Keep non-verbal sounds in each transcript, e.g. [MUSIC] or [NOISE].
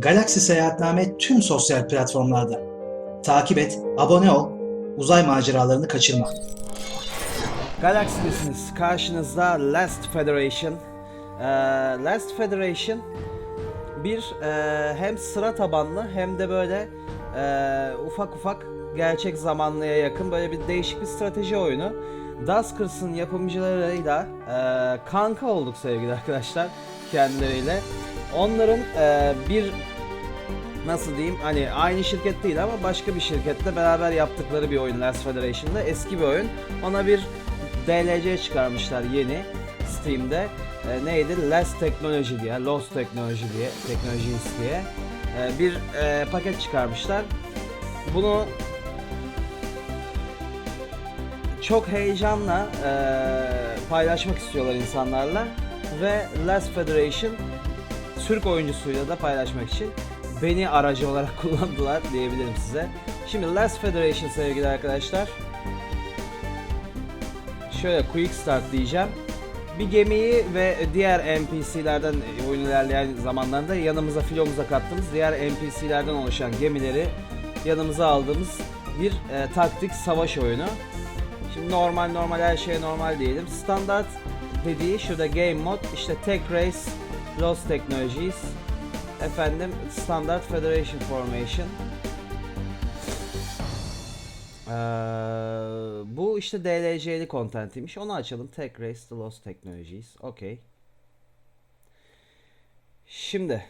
Galaksi Seyahatname tüm sosyal platformlarda. Takip et, abone ol, uzay maceralarını kaçırma. Galaxy'desiniz. Karşınızda Last Federation. Ee, Last Federation bir e, hem sıra tabanlı hem de böyle e, ufak ufak gerçek zamanlıya yakın böyle bir değişik bir strateji oyunu. Duskers'ın yapımcılarıyla e, kanka olduk sevgili arkadaşlar kendileriyle. Onların e, bir nasıl diyeyim hani aynı şirket değil ama başka bir şirkette beraber yaptıkları bir oyun Last Federation'da eski bir oyun. Ona bir DLC çıkarmışlar yeni Steam'de. E, neydi? Last Technology diye, Lost Technology diye, Technologies diye e, bir e, paket çıkarmışlar. Bunu çok heyecanla e, paylaşmak istiyorlar insanlarla ve Last Federation Türk oyuncusuyla da paylaşmak için beni aracı olarak [LAUGHS] kullandılar diyebilirim size. Şimdi Last Federation sevgili arkadaşlar. Şöyle quick start diyeceğim. Bir gemiyi ve diğer NPC'lerden oyun ilerleyen zamanlarında yanımıza filomuza kattığımız diğer NPC'lerden oluşan gemileri yanımıza aldığımız bir e, taktik savaş oyunu. Şimdi normal normal her şey normal diyelim. Standart dediği şurada game mod işte Tech Race, Lost Technologies, efendim Standard Federation Formation. Ee, bu işte DLC'li contentiymiş. Onu açalım. Tech Race, The Lost Technologies. Okey. Şimdi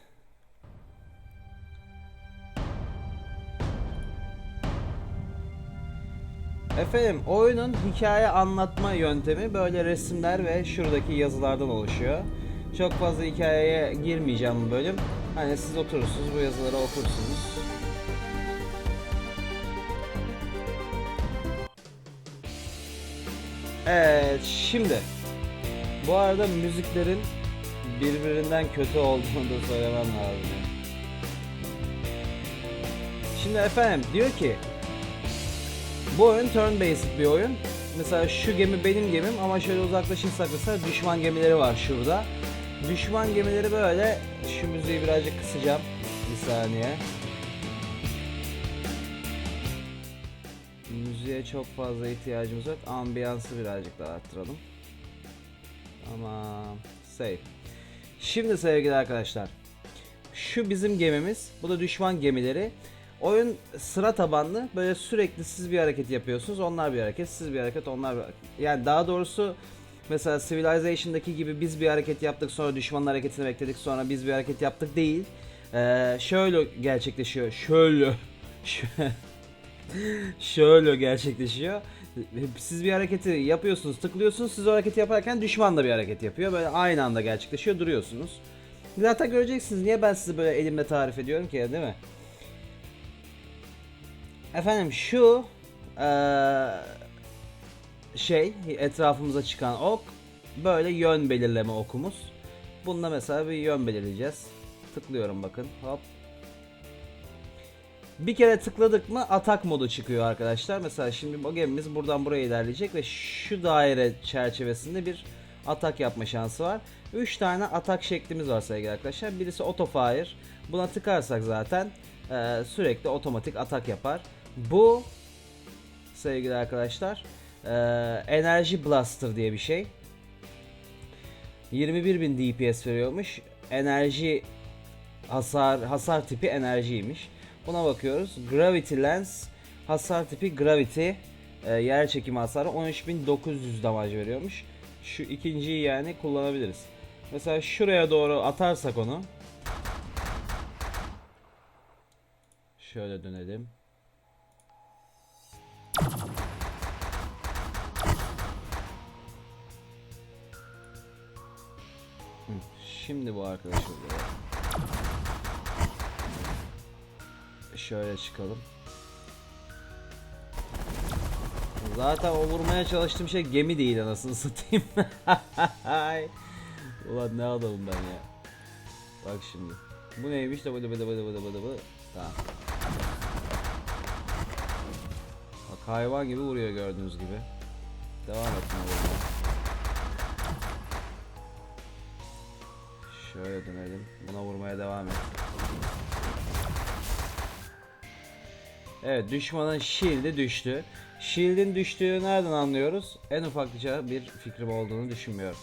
Efendim oyunun hikaye anlatma yöntemi böyle resimler ve şuradaki yazılardan oluşuyor. Çok fazla hikayeye girmeyeceğim bu bölüm. Hani siz oturursunuz bu yazıları okursunuz. Evet şimdi bu arada müziklerin birbirinden kötü olduğunu da söylemem lazım. Şimdi efendim diyor ki bu oyun turn based bir oyun. Mesela şu gemi benim gemim ama şöyle uzaklaşırsak mesela düşman gemileri var şurada. Düşman gemileri böyle şu müziği birazcık kısacağım. Bir saniye. Müziğe çok fazla ihtiyacımız yok. Ambiyansı birazcık daha arttıralım. Tamam. Save. Şimdi sevgili arkadaşlar. Şu bizim gemimiz. Bu da düşman gemileri. Oyun sıra tabanlı. Böyle sürekli siz bir hareket yapıyorsunuz. Onlar bir hareket, siz bir hareket, onlar bir hareket. Yani daha doğrusu mesela Civilization'daki gibi biz bir hareket yaptık sonra düşmanın hareketini bekledik sonra biz bir hareket yaptık değil. Ee, şöyle gerçekleşiyor. Şöyle. [LAUGHS] şöyle gerçekleşiyor. Siz bir hareketi yapıyorsunuz, tıklıyorsunuz. Siz o hareketi yaparken düşman da bir hareket yapıyor. Böyle aynı anda gerçekleşiyor, duruyorsunuz. Zaten göreceksiniz. Niye ben size böyle elimle tarif ediyorum ki değil mi? Efendim şu eee, şey etrafımıza çıkan ok böyle yön belirleme okumuz. Bunda mesela bir yön belirleyeceğiz. Tıklıyorum bakın. Hop. Bir kere tıkladık mı atak modu çıkıyor arkadaşlar. Mesela şimdi o gemimiz buradan buraya ilerleyecek ve şu daire çerçevesinde bir atak yapma şansı var. 3 tane atak şeklimiz var sevgili arkadaşlar. Birisi auto fire. Buna tıkarsak zaten sürekli otomatik atak yapar. Bu sevgili arkadaşlar e, enerji blaster diye bir şey. 21.000 DPS veriyormuş. Enerji hasar hasar tipi enerjiymiş. Buna bakıyoruz. Gravity Lens hasar tipi Gravity e, yer çekimi hasarı 13.900 damaj veriyormuş. Şu ikinciyi yani kullanabiliriz. Mesela şuraya doğru atarsak onu. Şöyle dönelim. Şimdi bu arkadaş oluyor. Şöyle çıkalım. Zaten o vurmaya çalıştığım şey gemi değil anasını satayım. [LAUGHS] Ulan ne adamım ben ya. Bak şimdi. Bu neymiş de bıdı bıdı bıdı bıdı bıdı bıdı. Tamam. Bak hayvan gibi vuruyor gördüğünüz gibi. Devam etme Şöyle dönelim. Buna vurmaya devam et. Evet düşmanın shield'i düştü. Shield'in düştüğü nereden anlıyoruz? En ufaklıca bir fikrim olduğunu düşünmüyorum.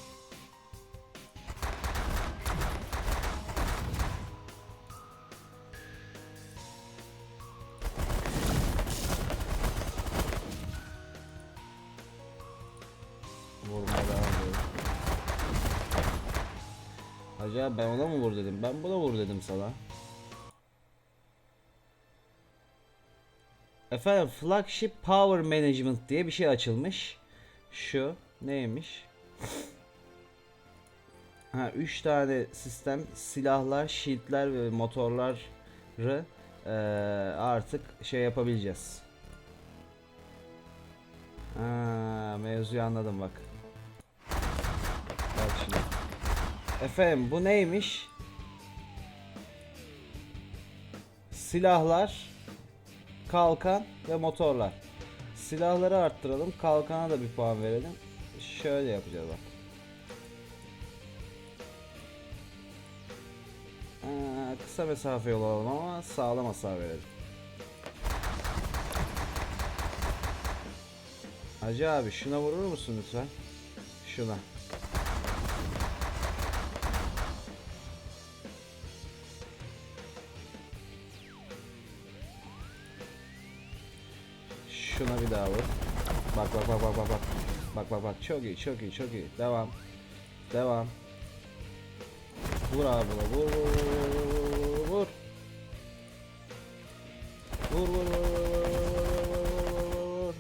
Acaba ben ona mı vur dedim? Ben buna vur dedim sana. Efendim Flagship Power Management diye bir şey açılmış. Şu neymiş? [LAUGHS] Ha 3 tane sistem silahlar, shieldler ve motorları eee, artık şey yapabileceğiz. Ha, mevzuyu anladım. Bak Efendim bu neymiş? Silahlar, kalkan ve motorlar. Silahları arttıralım, kalkana da bir puan verelim. Şöyle yapacağız bak. Aa, kısa mesafe yol alalım ama sağlam hasar verelim. Hacı abi şuna vurur musun lütfen? Şuna. Şuna bir daha vur. Bak bak bak bak bak bak. Bak bak bak çok iyi çok iyi çok iyi. Devam. Devam. Vur abi bunu vur vur vur vur vur. Vur vur vur vur vur vur.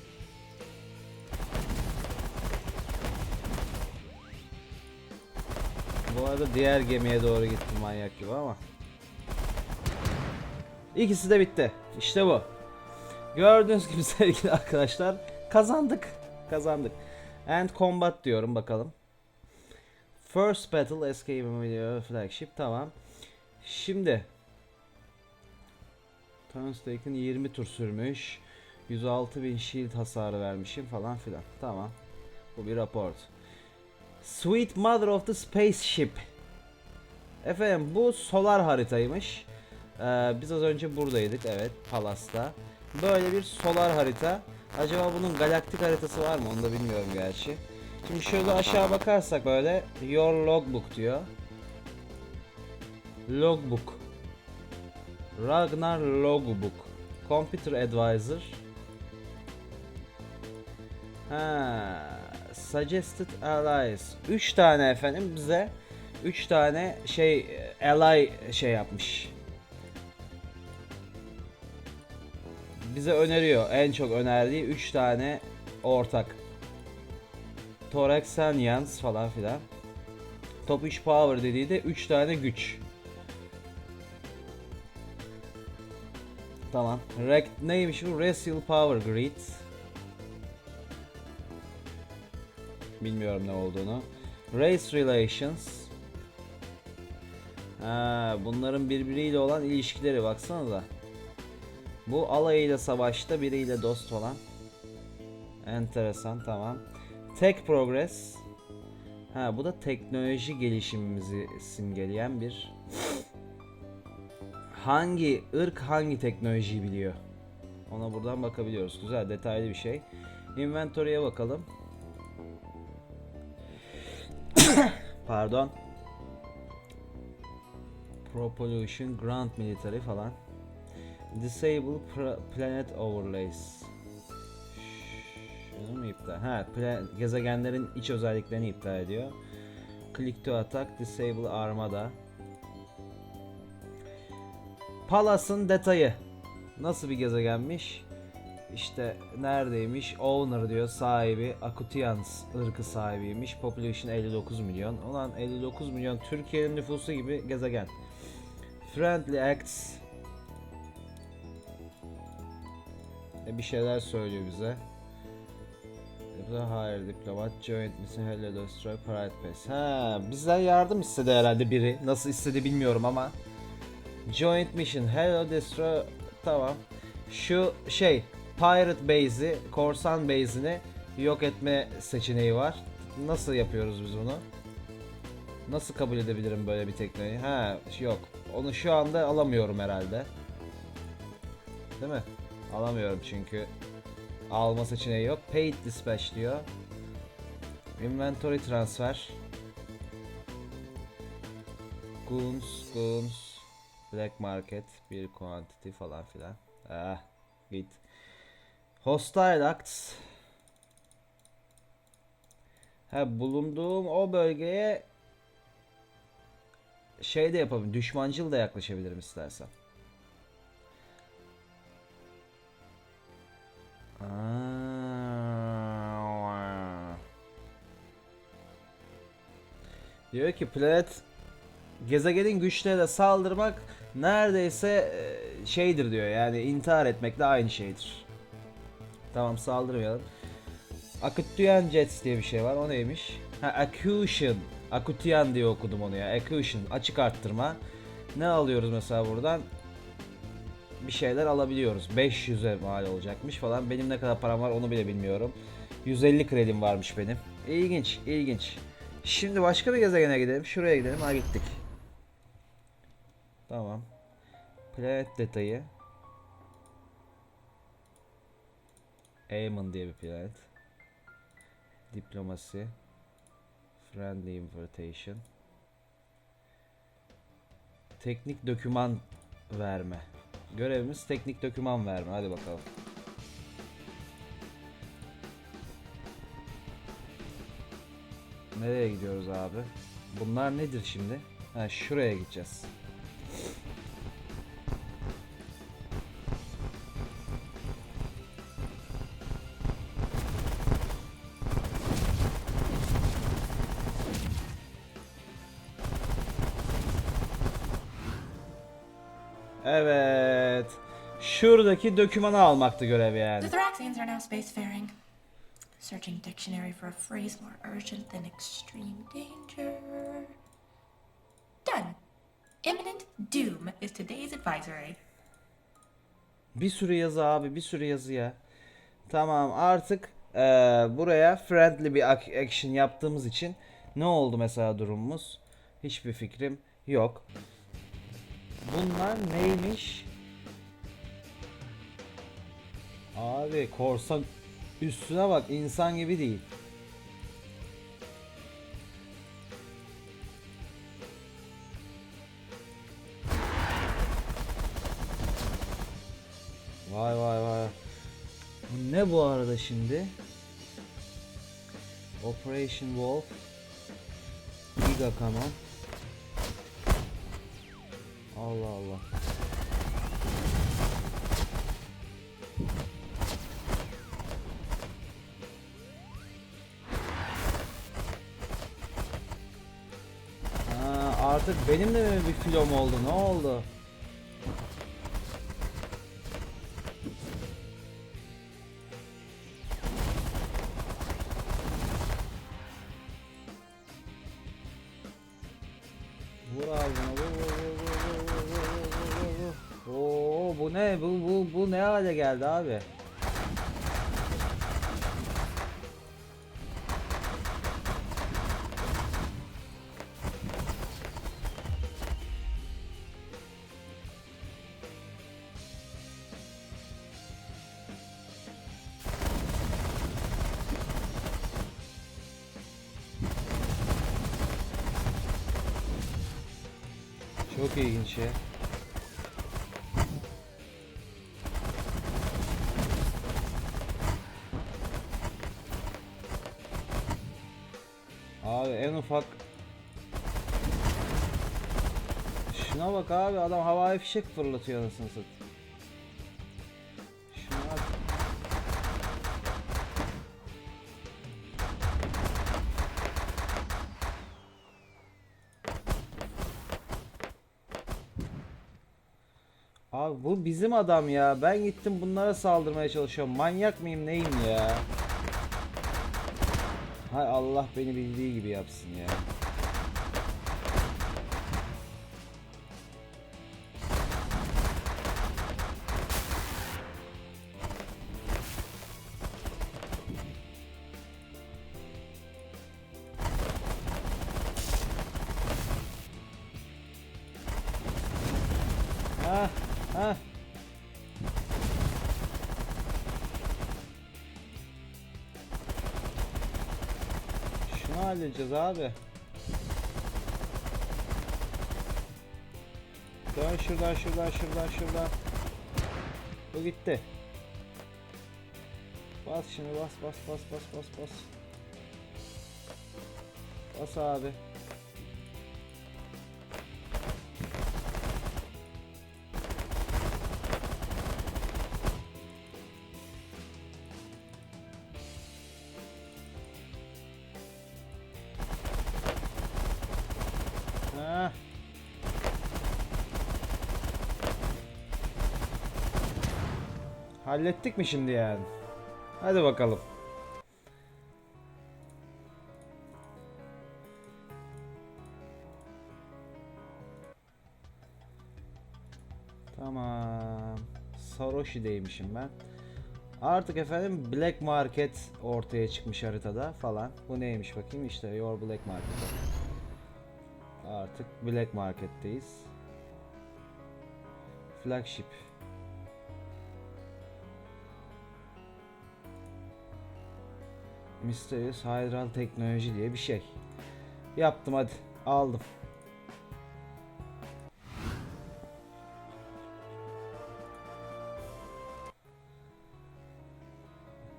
Bu arada diğer gemiye doğru gittim manyak gibi ama. İkisi de bitti. İşte bu. Gördüğünüz gibi [LAUGHS] sevgili arkadaşlar kazandık. Kazandık. End combat diyorum bakalım. First battle escape video flagship tamam. Şimdi Turns taken 20 tur sürmüş. 106.000 shield hasarı vermişim falan filan. Tamam. Bu bir raport. Sweet Mother of the Spaceship. Efendim bu solar haritaymış. Ee, biz az önce buradaydık evet Palas'ta. Böyle bir solar harita. Acaba bunun galaktik haritası var mı onu da bilmiyorum gerçi. Şimdi şöyle aşağı bakarsak böyle Your Logbook diyor. Logbook. Ragnar Logbook. Computer Advisor. Ha, Suggested Allies. 3 tane efendim bize 3 tane şey ally şey yapmış. Bize öneriyor. En çok önerdiği 3 tane ortak. Thorax Alliance falan filan. Top 3 power dediği de 3 tane güç. Tamam. Rec neymiş bu? Racial Power Grid. Bilmiyorum ne olduğunu. Race Relations. Ha, bunların birbiriyle olan ilişkileri baksanıza. Bu alayıyla savaşta biriyle dost olan. Enteresan tamam. Tech Progress. Ha bu da teknoloji gelişimimizi simgeleyen bir hangi ırk hangi teknolojiyi biliyor? Ona buradan bakabiliyoruz. Güzel detaylı bir şey. Inventory'e bakalım. [COUGHS] Pardon. Propulsion, Grand Military falan. Disable Planet Overlays. Şunu mu iptal? Ha, gezegenlerin iç özelliklerini iptal ediyor. Click to attack, disable armada. Palas'ın detayı. Nasıl bir gezegenmiş? İşte neredeymiş? Owner diyor sahibi. Akutians ırkı sahibiymiş. Population 59 milyon. Ulan 59 milyon Türkiye'nin nüfusu gibi gezegen. Friendly acts. Bir şeyler söylüyor bize. Burada hayır diplomat joint mission hello destroy pride pass. Ha bizden yardım istedi herhalde biri. Nasıl istedi bilmiyorum ama. Joint mission hello destroy tamam. Şu şey pirate base'i, korsan base'ini yok etme seçeneği var. Nasıl yapıyoruz biz bunu? Nasıl kabul edebilirim böyle bir tekneyi? Ha yok. Onu şu anda alamıyorum herhalde. Değil mi? Alamıyorum çünkü alma seçeneği yok. Paid dispatch diyor. Inventory transfer. Goons, Goons, Black Market, bir quantity falan filan. Ah, git. Hostile Acts. Ha bulunduğum o bölgeye şey de yapabilirim. Düşmancıl da yaklaşabilirim istersen. Diyor ki planet gezegenin güçlerine saldırmak neredeyse e, şeydir diyor. Yani intihar etmekle aynı şeydir. Tamam saldırmayalım. Akutyan Jets diye bir şey var. O neymiş? Ha Accusation. Akutyan diye okudum onu ya. Accusation. Açık arttırma. Ne alıyoruz mesela buradan? Bir şeyler alabiliyoruz. 500'e mal olacakmış falan. Benim ne kadar param var onu bile bilmiyorum. 150 kredim varmış benim. İlginç, ilginç. Şimdi başka bir gezegene gidelim. Şuraya gidelim. Ha gittik. Tamam. Planet detayı. Aemon diye bir planet. Diplomasi. Friendly invitation. Teknik doküman verme. Görevimiz teknik doküman verme. Hadi bakalım. Nereye gidiyoruz abi? Bunlar nedir şimdi? Ha şuraya gideceğiz. Evet. Şuradaki dokümanı almaktı görev yani. Searching dictionary for a phrase more urgent than extreme danger. Done. Imminent doom is today's advisory. Bir sürü yazı abi bir sürü yazı ya. Tamam artık eee, buraya friendly bir ac- action yaptığımız için ne oldu mesela durumumuz? Hiçbir fikrim yok. Bunlar neymiş? Abi korsan üstüne bak insan gibi değil. Vay vay vay. Bu ne bu arada şimdi? Operation Wolf. Giga Kanon. Allah Allah. Artık benim de mi bir filom oldu? Ne oldu? Vur abi vur vur vur vur vur vur vur vur. Oo bu ne bu bu bu ne hale geldi abi? Çok ilginç ya. Abi en ufak Şuna bak abi adam havai fişek fırlatıyor anasını satayım. Bu bizim adam ya. Ben gittim bunlara saldırmaya çalışıyorum. Manyak mıyım neyim ya? Hay Allah beni bildiği gibi yapsın ya. Halledeceğiz abi? Dön şuradan şuradan şuradan şuradan. Bu gitti. Bas şimdi bas bas bas bas bas bas. Bas abi. Hallettik mi şimdi yani? Hadi bakalım. Tamam. Saroshi'deymişim ben. Artık efendim Black Market ortaya çıkmış haritada falan. Bu neymiş bakayım işte Your Black Market. Artık Black Market'teyiz. Flagship. Mysterious Hydral Teknoloji diye bir şey. Yaptım hadi. Aldım.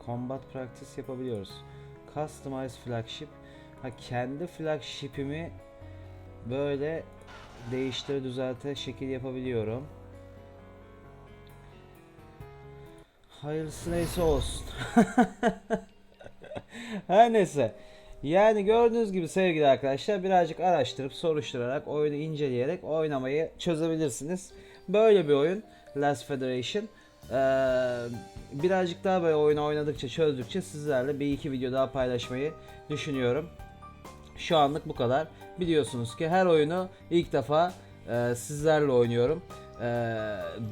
Combat Practice yapabiliyoruz. Customize Flagship. Ha kendi flagship'imi böyle değiştir düzelte şekil yapabiliyorum. Hayırlısı neyse olsun. [LAUGHS] [LAUGHS] Her neyse. Yani gördüğünüz gibi sevgili arkadaşlar birazcık araştırıp soruşturarak oyunu inceleyerek oynamayı çözebilirsiniz. Böyle bir oyun Last Federation. Ee, birazcık daha böyle oyunu oynadıkça çözdükçe sizlerle bir iki video daha paylaşmayı düşünüyorum. Şu anlık bu kadar. Biliyorsunuz ki her oyunu ilk defa e, sizlerle oynuyorum. E,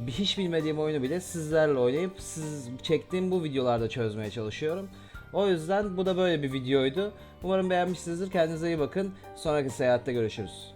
hiç bilmediğim oyunu bile sizlerle oynayıp siz çektiğim bu videolarda çözmeye çalışıyorum. O yüzden bu da böyle bir videoydu. Umarım beğenmişsinizdir. Kendinize iyi bakın. Sonraki seyahatte görüşürüz.